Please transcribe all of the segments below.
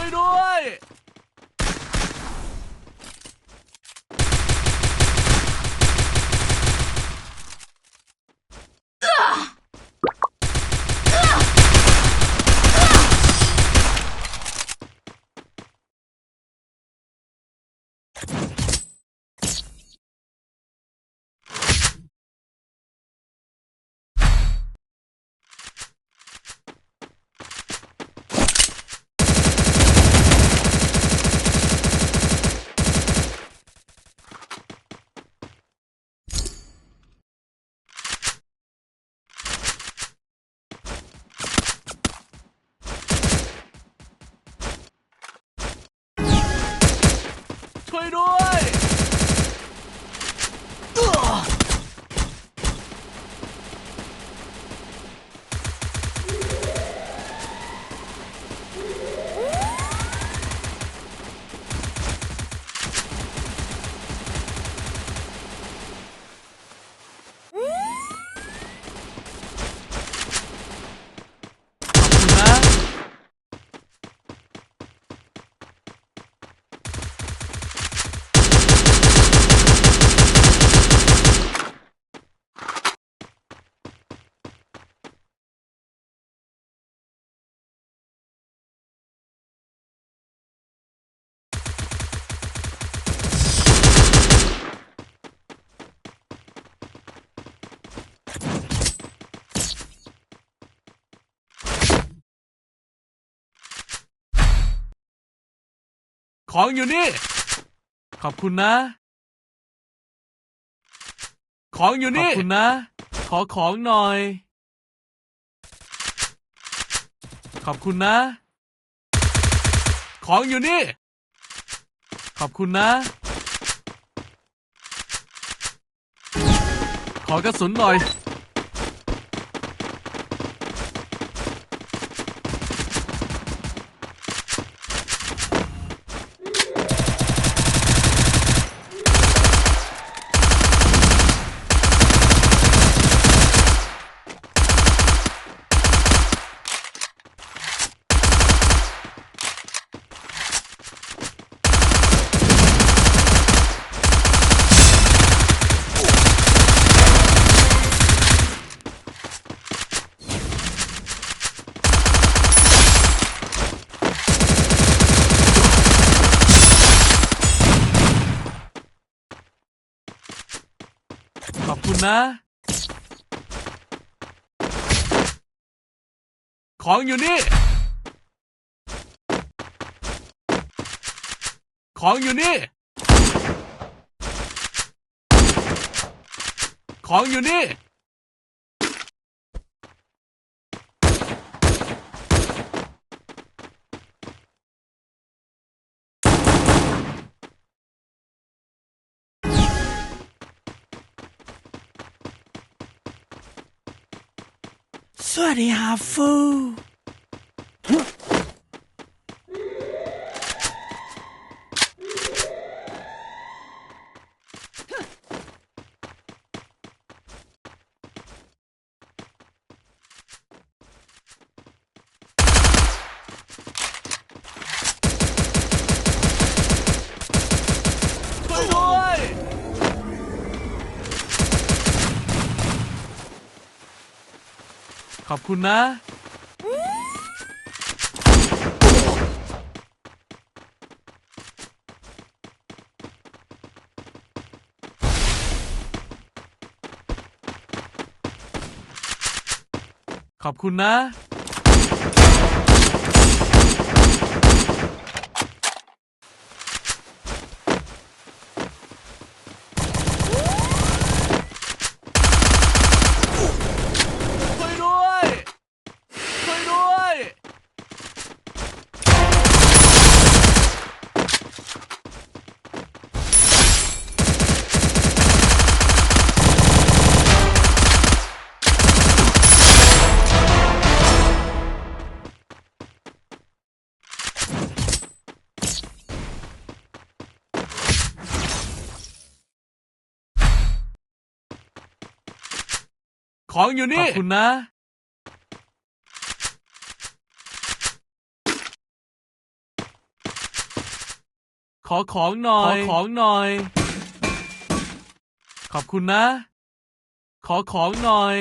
วยด้วย ช่วยด้วยขอบคุณนะ ของอยู่นี่ ขอบคุณนะ ของอยู่นี่ ขอบคุณนะ ขอของหน่อย ขอบคุณนะ ของอยู่นี่ ขอบคุณนะ ขอกระสุนหน่อย ขอบคุณนะ ของอยู่นี่ ของอยู่นี่ ของอยู่นี่ สวัสดีฮาฟู ช่วยด้วย ขอบคุณนะ ขอบคุณนะ ของอยู่นี่ อบคุณนะ ขอของหน่อขอของหน่อย ขอบคุณนะ ขอของหน่อย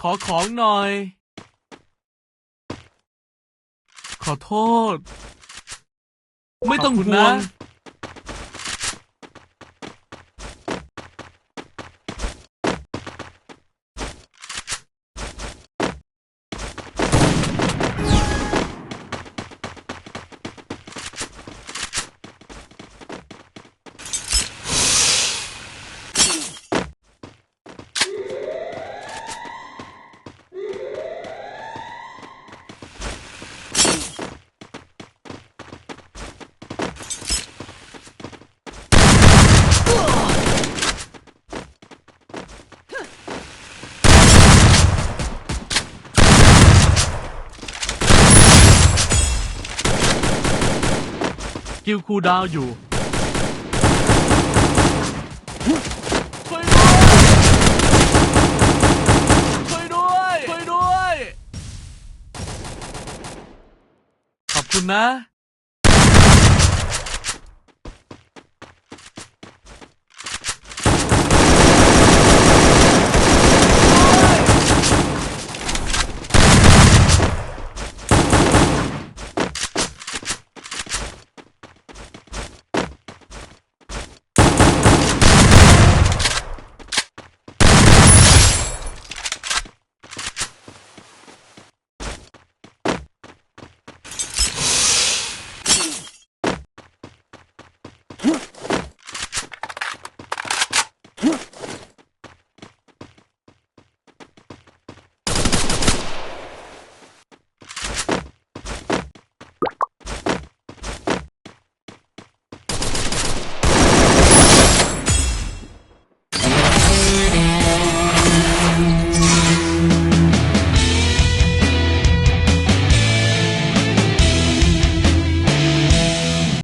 ขอของหน่อย ขอโทษ ไม่ต้องห่วง กิลคูลดาวน์อยู่ช่วยด้วยช่วยด้วยช่วยด้วย ขอบคุณนะ